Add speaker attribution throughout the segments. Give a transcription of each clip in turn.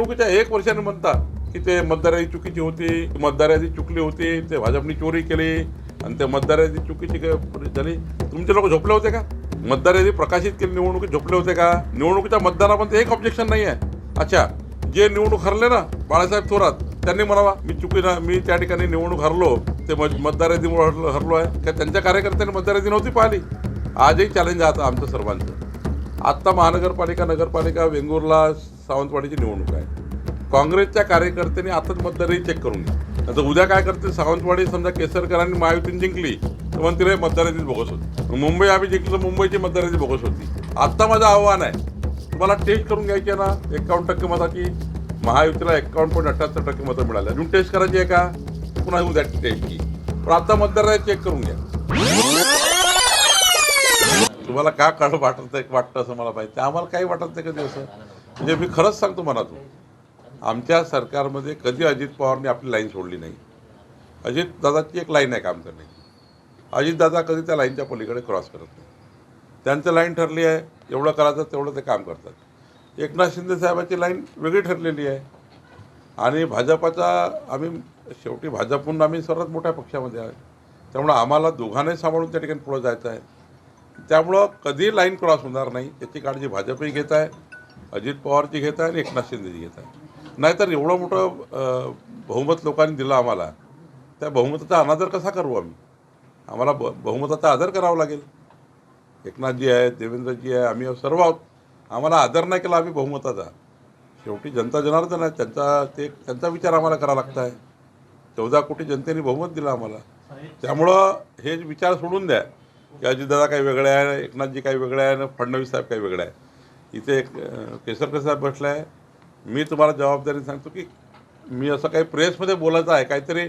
Speaker 1: निवडणुकीच्या एक वर्षाने म्हणता की ते मतदार चुकीची होती मतदार चुकली होती ते भाजपनी चोरी केली आणि ते मतदार चुकीची झाली. तुमचे लोक झोपले होते का? मतदार यादी प्रकाशित केली निवडणुकीत झोपले होते का? निवडणुकीच्या मतदानामध्ये एक ऑब्जेक्शन नाही आहे. अच्छा जे निवडणूक हरले ना बाळासाहेब थोरात त्यांनी म्हणावा मी चुकीनं मी त्या ठिकाणी निवडणूक हरलो ते मतदार यादीमुळे हरलो हरलो आहे. का त्यांच्या कार्यकर्त्यांनी मतदार यादी नव्हती पाहिली? आजही चॅलेंज आहे आता आमचं सर्वांचं. आत्ता महानगरपालिका नगरपालिका वेंगुर्ला सावंतवाडीची निवडणूक आहे. काँग्रेसच्या कार्यकर्त्यांनी आताच मतदारही चेक करून घ्या. आता उद्या काय करते सावंतवाडी समजा केसरकरांनी महायुतीने जिंकली तर मग रे मतदार बोगस होती. मुंबई आम्ही जिंकलो मुंबईची मतदार बोगस होती. आत्ता माझं आव्हान आहे तुम्हाला टेस्ट करून घ्यायची आहे ना एकावन्न टक्के मताची. महायुतीला एकावन्न पॉईंट अठ्ठ्याहत्तर टक्के मतं मिळाली. अजून टेस्ट करायची आहे का? पुन्हा उद्या टेस्टची पण आता मतदार चेक करून घ्या. तुम्हाला का काढ वाटत वाटतं असं मला पाहिजे आम्हाला काही वाटत नाही कधी असं म्हणजे मी खरंच सांगतो मनातून आमच्या सरकारमध्ये कधी अजित पवारने आपली लाईन सोडली नाही. अजित दादाची एक लाईन आहे काम करणे अजित दादा कधी त्या लाईनच्या पलीकडे क्रॉस करत नाही. त्यांचं लाईन ठरली आहे एवढं करायचं तेवढं ते काम करतात. एकनाथ शिंदे साहेबांची लाईन वेगळी ठरलेली आहे. आणि भाजपाचा आम्ही शेवटी भाजपहून आम्ही सर्वात मोठ्या पक्षामध्ये आहे. त्यामुळं आम्हाला दोघांनाही सांभाळून त्या ठिकाणी पुढं जायचं आहे. त्यामुळं कधी लाईन क्रॉस होणार नाही याची काळजी भाजपही घेत आहे. अजित पवारची घेत आहे आणि एकनाथ शिंदेची घेत आहे नाहीतर एवढं मोठं बहुमत लोकांनी दिलं आम्हाला त्या बहुमताचा अनादर कसा करू आम्ही? आम्हाला ब बहुमताचा आदर करावा लागेल. एकनाथजी आहे देवेंद्रजी आहे आम्ही सर्व आहोत. आम्हाला आदर नाही केला आम्ही बहुमताचा. शेवटी जनता जनार्दन आहे त्यांचा ते त्यांचा विचार आम्हाला करावा लागत आहे चौदा कोटी जनतेने बहुमत दिलं आम्हाला. त्यामुळं हे विचार सोडून द्या की अजितदादा काही वेगळे आहे एकनाथजी काही वेगळे आहे आणि फडणवीस साहेब काही वेगळे आहे. इथे केसरकर साहेब बसला आहे मी तुम्हाला जबाबदारी सांगतो की मी असं काही प्रेसमध्ये बोलायचं आहे काहीतरी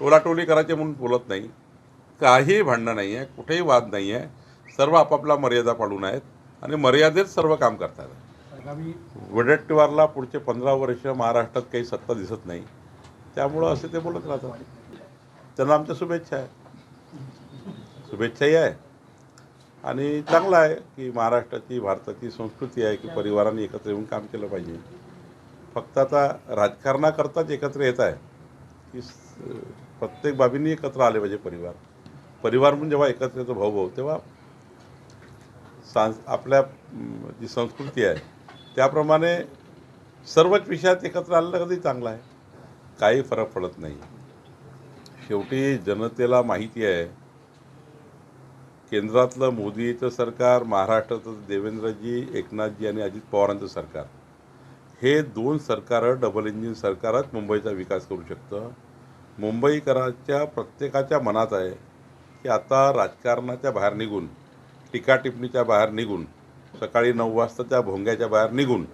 Speaker 1: टोलाटोली करायची म्हणून बोलत नाही. काही भांडणं नाही आहे कुठेही वाद नाही आहे सर्व आपापल्या मर्यादा पाडून आहेत आणि मर्यादेत सर्व काम करतात. वडेट्टीवारला पुढचे पंधरा वर्ष महाराष्ट्रात काही सत्ता दिसत नाही. त्यामुळं असे ते बोलत राहतात. त्यांना आमच्या शुभेच्छा आहे शुभेच्छाही आहे. आणि चांगलं आहे की महाराष्ट्राची भारताची संस्कृती आहे की परिवाराने एकत्र येऊन काम केलं पाहिजे. फक्त आता राजकारणाकरताच एकत्र येत आहे. की प्रत्येक बाबींनी एकत्र आले पाहिजे परिवार. परिवार म्हणून जेव्हा एकत्र येतो भाऊ भाऊ तेव्हा सांस आपल्या जी संस्कृती आहे त्याप्रमाणे सर्वच विषयात एकत्र आलेलं कधी चांगलं आहे? काही फरक पडत नाही. शेवटी जनतेला माहिती आहे केंद्रातलं मोदीचं सरकार महाराष्ट्राचं देवेंद्रजी एकनाथजी आणि अजित पवारांचं सरकार. हे दोन सरकारं डबल इंजिन सरकारच मुंबईचा विकास करू शकतं. मुंबईकरांच्या प्रत्येकाच्या मनात आहे की आता राजकारणाच्या बाहेर निघून टीकाटिप्पणीच्या बाहेर निघून सकाळी नऊ वाजताच्या भोंग्याच्या बाहेर निघून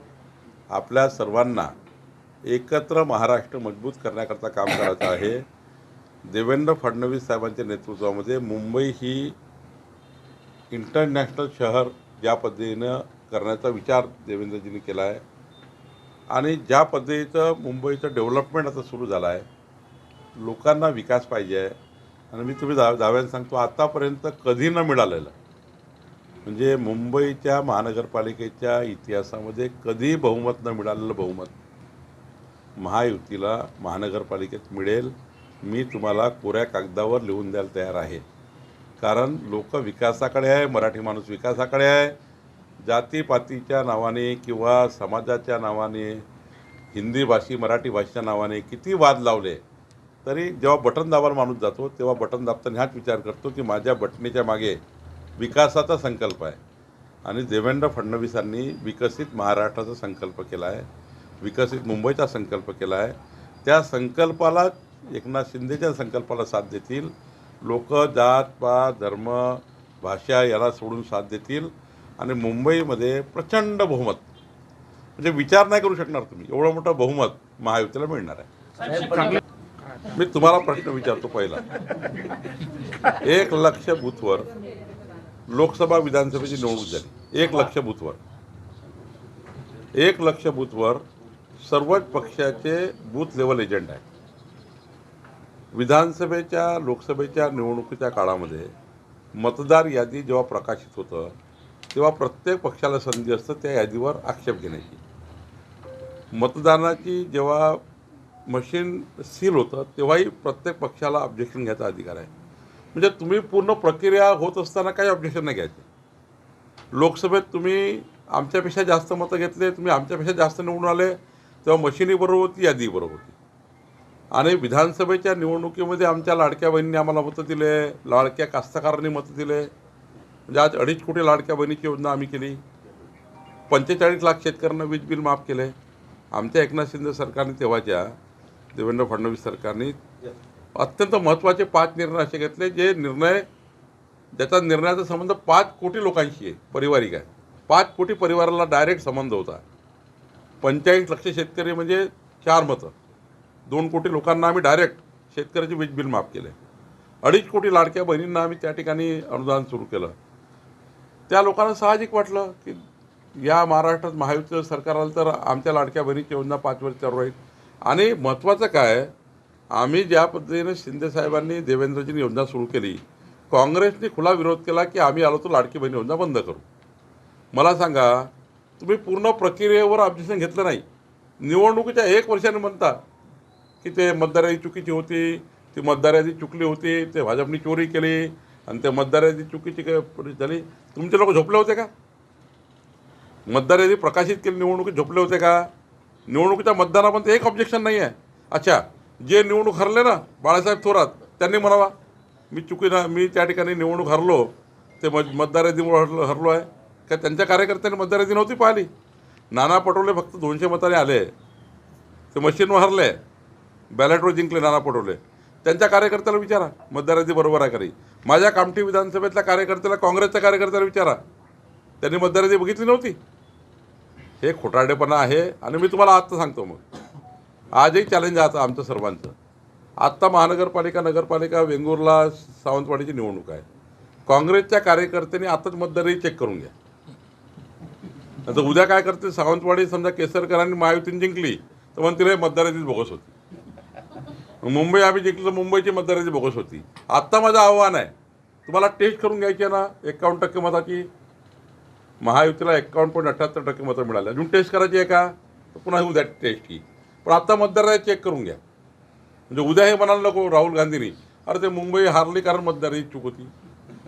Speaker 1: आपल्या सर्वांना एकत्र महाराष्ट्र मजबूत करण्याकरता काम करायचं आहे. देवेंद्र फडणवीस साहेबांच्या नेतृत्वामध्ये मुंबई ही इंटरनॅशनल शहर ज्या पद्धतीनं करण्याचा विचार देवेंद्रजींनी केला आहे आणि ज्या पद्धतीचं मुंबईचं डेव्हलपमेंट आता सुरू झालं आहे लोकांना विकास पाहिजे आहे. आणि मी तुम्ही दा दाव्याने सांगतो आतापर्यंत कधी न मिळालेलं म्हणजे मुंबईच्या महानगरपालिकेच्या इतिहासामध्ये कधी बहुमत न मिळालेलं बहुमत महायुतीला महानगरपालिकेत मिळेल. मी तुम्हाला कोऱ्या कागदावर लिहून द्यायला तयार आहे. कारण लोक विकासाकडे आहे मराठी माणूस विकासाकडे आहे. जातीपातीच्या नावाने किंवा समाजाच्या नावाने हिंदी भाषी मराठी भाषेच्या नावाने किती वाद लावले तरी जेव्हा बटन दाबायला माणूस जातो तेव्हा बटन दाबताना ह्याच विचार करतो की माझ्या बटणीच्या मागे विकासाचा संकल्प आहे. आणि देवेंद्र फडणवीसांनी विकसित महाराष्ट्राचा संकल्प केला आहे विकसित मुंबईचा संकल्प केला आहे. त्या संकल्पाला एकनाथ शिंदेच्या संकल्पाला साथ देतील लोक जात पात धर्म भाषा याला सोडून साथ देतील. आणि मुंबईमध्ये प्रचंड बहुमत. म्हणजे विचार नाही करू शकणार तुम्ही. एवढं मोठं बहुमत महायुतीला मिळणार आहे. मी तुम्हाला प्रश्न विचारतो पहिला. एक लक्ष बूथवर लोकसभा विधानसभेची निवडणूक झाली. एक लक्ष बूथवर. एक लक्ष बूथवर सर्वच पक्षाचे बूथ लेवल एजंट आहे विधानसभेच्या लोकसभेच्या निवडणुकीच्या काळामध्ये मतदार यादी जेव्हा प्रकाशित होतं तेव्हा प्रत्येक पक्षाला संधी असतं त्या यादीवर आक्षेप घेण्याची. मतदानाची जेव्हा मशीन सील होतं तेव्हाही प्रत्येक पक्षाला ऑब्जेक्शन घ्यायचा अधिकार आहे. म्हणजे तुम्ही पूर्ण प्रक्रिया होत असताना काही ऑब्जेक्शन नाही घ्यायचे. लोकसभेत तुम्ही आमच्यापेक्षा जास्त मतं घेतले तुम्ही आमच्यापेक्षा जास्त निवडून आले तेव्हा मशिनी बरोबर होती यादी बरोबर होती. आणि विधानसभेच्या निवडणुकीमध्ये आमच्या लाडक्या बहिणींनी आम्हाला मतं दिले लाडक्या कास्तकारांनी मतं दिले. म्हणजे आज अडीच कोटी लाडक्या बहिणीची योजना आम्ही केली. पंचेचाळीस लाख शेतकऱ्यांना वीज बिल माफ केले. आमच्या एकनाथ शिंदे सरकारने तेव्हाच्या देवेंद्र फडणवीस सरकारने अत्यंत महत्त्वाचे पाच निर्णय असे घेतले जे निर्णय ज्याचा निर्णयाचा संबंध पाच कोटी लोकांशी आहे परिवारिक आहे. पाच कोटी परिवाराला डायरेक्ट संबंध होता. पंचेचाळीस लक्ष शेतकरी म्हणजे चार मतं. दोन कोटी लोकांना आम्ही डायरेक्ट शेतकऱ्याचे वीज बिल माफ केले. अडीच कोटी लाडक्या बहिणींना आम्ही त्या ठिकाणी अनुदान सुरू केलं. त्या लोकांना साहजिक वाटलं की या महाराष्ट्रात महायुतीचं सरकार आलं तर आमच्या लाडक्या बहिणीची योजना पाच वर्ष चालू राहील. आणि महत्त्वाचं काय आम्ही ज्या पद्धतीने शिंदेसाहेबांनी देवेंद्रजींनी योजना सुरू केली काँग्रेसने खुला विरोध केला की आम्ही आलो तर लाडकी बहीण योजना बंद करू. मला सांगा तुम्ही पूर्ण प्रक्रियेवर ऑब्जेक्शन घेतलं नाही. निवडणुकीच्या एक वर्षाने म्हणता की ते मतदार चुकीची होती ती मतदार चुकली होती ते भाजपनी चोरी केली आणि त्या मतदार चुकीची काय झाली. तुमचे लोक झोपले होते का? मतदार प्रकाशित केली निवडणुकीत झोपले होते का? निवडणुकीच्या मतदानापर्यंत एक ऑब्जेक्शन नाही आहे अच्छा जे निवडणूक हरले ना बाळासाहेब थोरात त्यांनी म्हणावा मी चुकीनं मी त्या ठिकाणी निवडणूक हरलो ते म मतदार हरलो हरलो आहे. का त्यांच्या कार्यकर्त्यांनी मतदारादी नव्हती पाहिली? नाना पटोले फक्त दोनशे मताने आले. ते मशीनवर हरले. बॅलेटवर जिंकले नाना पटोले. त्यांच्या कार्यकर्त्याला विचारा. मतदार बरोबर आहे खरी माझ्या कामठी विधानसभेतल्या कार्यकर्त्याला काँग्रेसच्या कार्यकर्त्याला विचारा. त्यांनी मतदार बघितली नव्हती. हे खोटारडेपणा आहे आणि मी तुम्हाला आत्ता सांगतो मग. आजही चॅलेंज आहे आमचं सर्वांचं. आत्ता महानगरपालिका नगरपालिका वेंगुर्ला सावंतवाडीची निवडणूक आहे. काँग्रेसच्या कार्यकर्त्यांनी आताच मतदारही चेक करून घ्या. आता उद्या काय करते सावंतवाडी समजा केसरकरांनी महायुतीने जिंकली तर म्हणतील हे मतदार बोगस होती. मुंबई आम्ही जिंकलो तर मुंबईची मतदाराची बोगस होती. आत्ता माझं आव्हान आहे. तुम्हाला टेस्ट करून घ्यायची आहे ना एकावन्न टक्के मताची. महायुतीला एकावन्न पॉईंट अठ्ठ्याहत्तर टक्के मतं मिळाली. अजून टेस्ट करायची आहे का? तर पुन्हा उद्या टेस्ट ही पण आत्ता मतदार चेक करून घ्या. म्हणजे उद्या हे म्हणाल नको राहुल गांधींनी. अरे ते मुंबई हारली कारण मतदाराची चूक होती.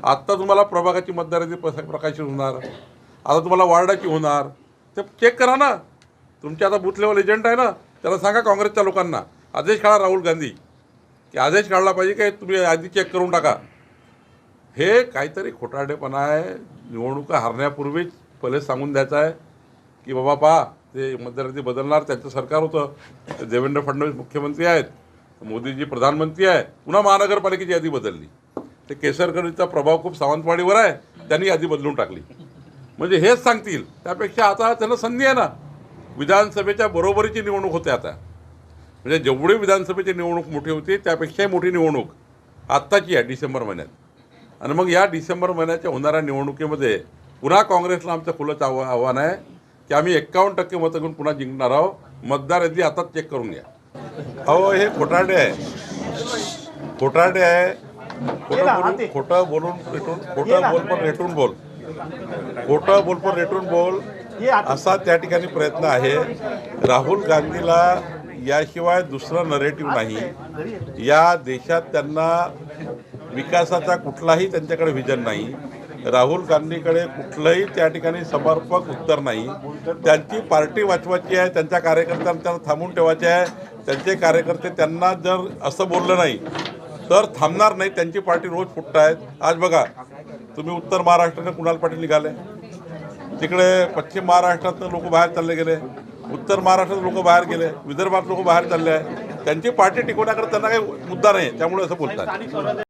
Speaker 1: आत्ता तुम्हाला प्रभागाची मतदाराची प्रकाशित होणार. आता तुम्हाला वार्डाची होणार. ते चेक करा ना. तुमचे आता बूथ लेवल एजंट आहे ना. त्याला सांगा काँग्रेसच्या लोकांना. आदेश काढा राहुल गांधी. की आदेश काढला पाहिजे काय तुम्ही आधी चेक करून टाका. हे काहीतरी खोटारडेपणा आहे. निवडणुका हरण्यापूर्वीच पहिले सांगून द्यायचं आहे की बाबा पहा ते मध्यरात्री बदलणार त्यांचं सरकार होतं. देवेंद्र फडणवीस मुख्यमंत्री आहेत. मोदीजी प्रधानमंत्री आहे. पुन्हा महानगरपालिकेची यादी बदलली. ते केसरकरचा प्रभाव खूप सावंतवाडीवर आहे. त्यांनी यादी बदलून टाकली. म्हणजे हेच सांगतील. त्यापेक्षा आता त्यांना संधी आहे ना. विधानसभेच्या बरोबरीची निवडणूक होते आता. म्हणजे जेवढी विधानसभेची निवडणूक मोठी होती त्यापेक्षाही मोठी निवडणूक आत्ताची आहे डिसेंबर महिन्यात. आणि मग या डिसेंबर महिन्याच्या होणाऱ्या निवडणुकीमध्ये पुन्हा काँग्रेसला आमचं खुलंच आव्हा आव्हान आहे की आम्ही एक्कावन्न टक्के मतं घेऊन पुन्हा जिंकणार आहोत. मतदार यादी आताच चेक करून घ्या. अहो हे खोटारडे आहे. खोटारडे आहे. खोटं बोलून खोटं बोलून रेटून खोटं बोल पण रेटून बोल. खोटं बोल पण रेटून बोल. असा त्या ठिकाणी प्रयत्न आहे. राहुल गांधीला याशिवाय दुसरं नरेटिव्ह नाही. या देशात त्यांना विकासाचा कुठलाही त्यांच्याकडे व्हिजन नाही. राहुल गांधीकडे कुठलंही त्या ठिकाणी समर्पक उत्तर नाही. त्यांची पार्टी वाचवायची आहे त्यांच्या कार्यकर्त्यांना त्यांना थांबून ठेवायचे आहे. त्यांचे कार्यकर्ते त्यांना जर असं बोललं नाही तर थांबणार नाही. त्यांची पार्टी रोज फुटत आहेत. आज बघा तुम्ही उत्तर महाराष्ट्राने कुणाल पाटील निघाले? तिकडे पश्चिम महाराष्ट्रातनं लोक बाहेर चालले गेले. उत्तर महाराष्ट्रात लोक बाहेर गेले विदर्भात लोक बाहेर चालले आहे त्यांची पार्टी टिकवण्याकडे त्यांना काही मुद्दा नाही त्यामुळे असं बोलतात.